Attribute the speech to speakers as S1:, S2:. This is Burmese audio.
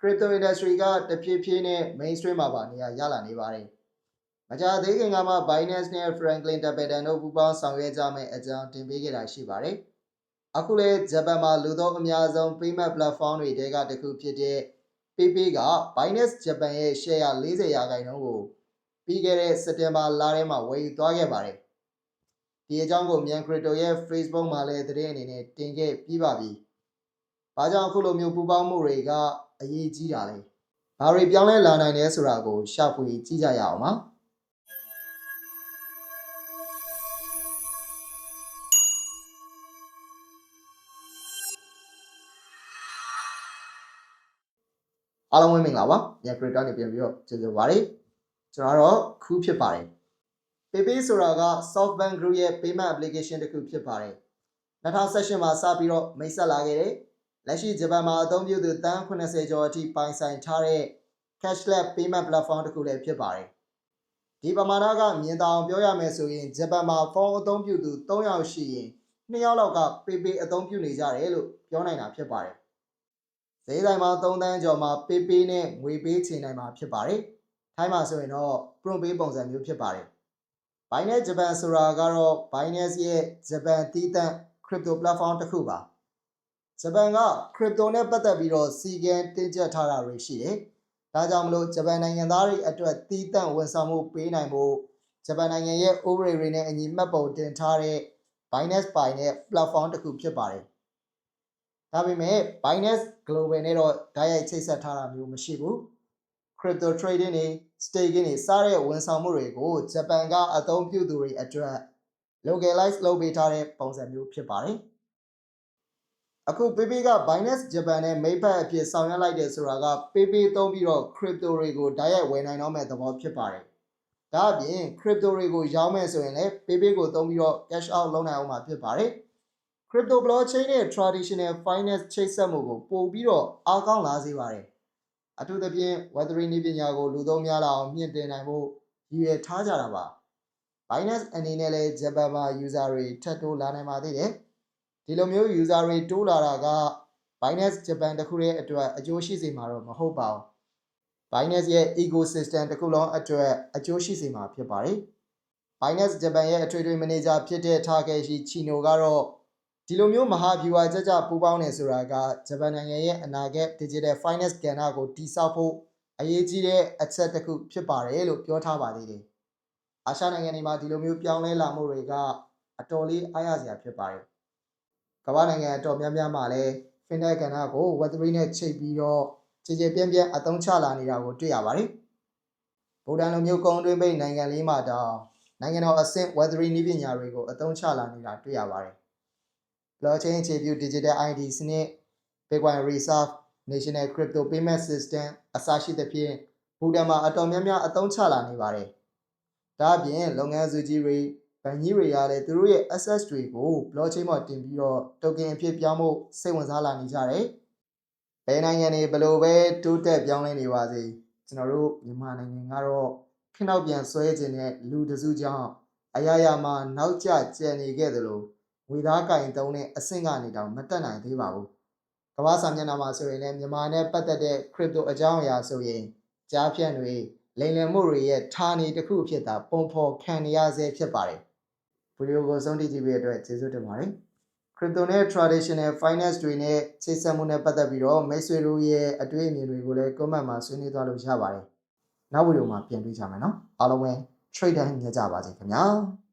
S1: crypto industry ကတဖြည်းဖြည်းနဲ့ mainstream မှာပါနေရာရလာနေပါတယ်။မကြာသေးခင်ကမှ Binance နဲ့ Franklin Templeton တို့ပူးပေါင်းဆောင်ရွက်ကြမယ့်အကြောင်းတင်ပေးခဲ့တာရှိပါတယ်။အခုလေဂျပန်မှာလူသုံးအများဆုံး payment platform တွေတဲကတစ်ခုဖြစ်တဲ့ PayPay က Binance Japan ရဲ့ share 40ရာခိုင်နှုန်းကိုပြီးခဲ့တဲ့စက်တင်ဘာလထဲမှာဝယ်ယူသွားခဲ့ပါတယ်။ဒီအကြောင်းကိုမြန် Crypto ရဲ့ Facebook မှာလည်းသတင်းအနေနဲ့တင်ခဲ့ပြီးပါပြီ။ ဘာကြောင့်အခုလိုမျိုးပူပေါင်းမှုတွေကအရေးကြီးတာလဲ။ဘာတွေပြောင်းလဲလာနိုင်လဲဆိုတာကိုရှာဖွေကြည့်ကြရအောင်ပါ။အားလုံးပဲမင်္ဂလာပါညခရစ်တာနေပြန်ပြီးတော့ကျေးဇူးပါတယ်ကျွန်တော်ကတော့ခူးဖြစ်ပါတယ် PayPay ဆိုတာက SoftBank Group ရဲ့ payment application တစ်ခုဖြစ်ပါတယ်2018မှာစပြီးတော့မိတ်ဆက်လာခဲ့တယ် လက်ရှိဂျပန်မှာအသုံးပြုသူတန်း80ကျော်အထိပိုင်ဆိုင်ထားတဲ့ cashless payment platform တစ်ခုလည်းဖြစ်ပါတယ်ဒီပမာဏကမြင်သာအောင်ပြောရမယ်ဆိုရင်ဂျပန်မှာဖုန်းအသုံးပြုသူ3ယောက်ရှိရင်2ယောက်လောက်က PayPay အသုံးပြုနေကြတယ်လို့ပြောနိုင်တာဖြစ်ပါတယ်ဈေးဆိုင်မှာ3တန်းကျော်မှာပေးပေးနဲ့ငွေပေးချေနိုင်မှာဖြစ်ပါတယ်။ထိုင်းမှာဆိုရင်တော့ prompt ပေးပုံစံမျိုးဖြစ်ပါတယ်။ Binance Japan ဆိုတာကတော့ Binance ရဲ့ Japan တည်တံ့ crypto platform တစ်ခုပါ။ Japan က crypto နဲ့ပတ်သက်ပြီးတော့စီကံတင်ကျပ်ထားတာတွေရှိတယ်။ဒါကြောင့်မလို့ Japan နိုင်ငံသားတွေအတွက်တည်တံ့ဝန်ဆောင်မှုပေးနိုင်ဖို့ Japan နိုင်ငံရဲ့ဥပဒေတွေနဲ့အညီမှတ်ပုံတင်ထားတဲ့ Binance ပိုင်တဲ့ platform တစ်ခုဖြစ်ပါတယ်။ဒါပေမဲ့ Binance Global နဲ့တော့ဓာတ်ရိုက်ချိတ်ဆက်ထားတာမျိုးမရှိဘူး crypto trading တွေ staking တွေစတဲ့ဝန်ဆောင်မှုတွေကိုဂျပန်ကအသုံးပြုသူတွေအတွက် localize လုပ်ပေးထားတဲ့ပုံစံမျိုးဖြစ်ပါတယ် အခု PayPay က Binance Japan နဲ့မိတ်ဖက်အဖြစ်ဆောင်ရွက်လိုက်တယ်ဆိုတာက PayPay သုံးပြီးတော့ crypto တွေကိုဓာတ်ရိုက်ဝယ်နိုင်တော့မဲ့သဘောဖြစ်ပါတယ်ဒါအပြင် crypto တွေကိုရောင်းမယ်ဆိုရင်လည်း PayPay ကိုသုံးပြီးတော့ cash out လုပ်နိုင်အောင်မှာဖြစ်ပါတယ် crypto blockchain နဲ့ traditional finance ချိတ်ဆက်မှုကိုပို့ပြီးတော့အားကောင်းလာစေပါတယ်။အထူးသဖြင့် Web3 နည်းပညာကိုလူသုံးများလာအောင်မြင့်တင်နိုင်ဖို့ရည်ရွယ်ထားကြတာပါ။ Binance အနေနဲ့လည်းဂျပန်မှာ user တွေထပ်တိုးလာနိုင်ပါသေးတယ်။ ဒီလိုမျိုး user တွေတိုးလာတာက Binance Japan တခုရဲ့အတွက်အကျိုးရှိစေမှာတော့မဟုတ်ပါဘူး။ Binance ရဲ့ ecosystem တစ်ခုလုံးအတွက်အကျိုးရှိစေမှာဖြစ်ပါတယ်။ Binance Japan ရဲ့အထွေထွေမန်နေဂျာဖြစ်တဲ့ Takeshi Chino ကတော့ဒီလိုမျိုးမဟာဗျူဟာကြကြပူးပေါင်းနေဆိုတာကဂျပန်နိုင်ငံရဲ့အနာဂတ် digital finance ကဏ္ဍကိုတည်ဆောက်ဖို့အရေးကြီးတဲ့အချက်တစ်ခုဖြစ်ပါတယ်လို့ပြောထားပါသေးတယ်။အာရှနိုင်ငံတွေမှာဒီလိုမျိုးပြောင်းလဲလာမှုတွေကအတော်လေးအားရစရာဖြစ်ပါတယ်။ ကမ္ဘာနိုင်ငံအတော်များများမှာလည်း fintech ကဏ္ဍကို web3 နဲ့ချိတ်ပြီးတော့ခြေခြေပြန့်ပြန့်အသုံးချလာနေတာကိုတွေ့ရပါတယ်။ဗူဒန်လိုမျိုးကုန်းတွင်းပိတ်နိုင်ငံလေးမှာတောင်နိုင်ငံတော်အဆင့် web3 နည်းပညာတွေကိုအသုံးချလာနေတာတွေ့ရပါတယ်။ blockchain အခြေပြု digital ID စနစ် Bitcoin Reserve National Crypto Payment System အစရှိသဖြင့်ဘူတန်မှာအတော်များများအသုံးချလာနေပါတယ်။ဒါအပြင်လုပ်ငန်းစုကြီးတွေ ဗန်ကြီးတွေကလည်းသူတို့ရဲ့ access တွေကို blockchain မှာတင်ပြီးတော့ token အဖြစ်ပြောင်းဖို့စိတ်ဝင်စားလာနေကြတယ်။ဘယ်နိုင်ငံတွေဘယ်လိုပဲတိုးတက်ပြောင်းလဲနေပါစေကျွန်တော်တို့မြန်မာနိုင်ငံကတော့ခနောက်ပြန်ဆွဲခြင်းတဲ့လူတစုကြောင့်အရာရာမှာနောက်ကျကျန်နေခဲ့သလိုငွေသားကင်တုံးတဲ့အဆင့်ကနေတောင်မတက်နိုင်သေးပါဘူး။ကမ္ဘာစာမျက်နှာမှာဆိုရင်လည်းမြန်မာနဲ့ပတ်သက်တဲ့ crypto အကြောင်းအရာဆိုရင်ကြားဖြန့်တွေလိမ်လည်မှုတွေရဲ့ဌာနေတစ်ခုဖြစ်တာပုံဖော်ခံရဆဲဖြစ်ပါတယ်။ ဗီဒီယိုကိုဆုံးဖြတ်ကြည့်ပေးတဲ့အတွက်ကျေးဇူးတင်ပါတယ်။ crypto နဲ့ traditional finance တွေနဲ့ချိတ်ဆက်မှုနဲ့ပတ်သက်ပြီးတော့မိတ်ဆွေတို့ရဲ့အတွေ့အမြင်တွေကိုလည်း comment မှာဆွေးနွေးသွားလို့ရပါတယ်။နောက်ဗီဒီယိုမှာပြန်တွေ့ကြမယ်နော်။အားလုံးပဲ trade တိုင်းညကြပါစေခင်ဗျာ။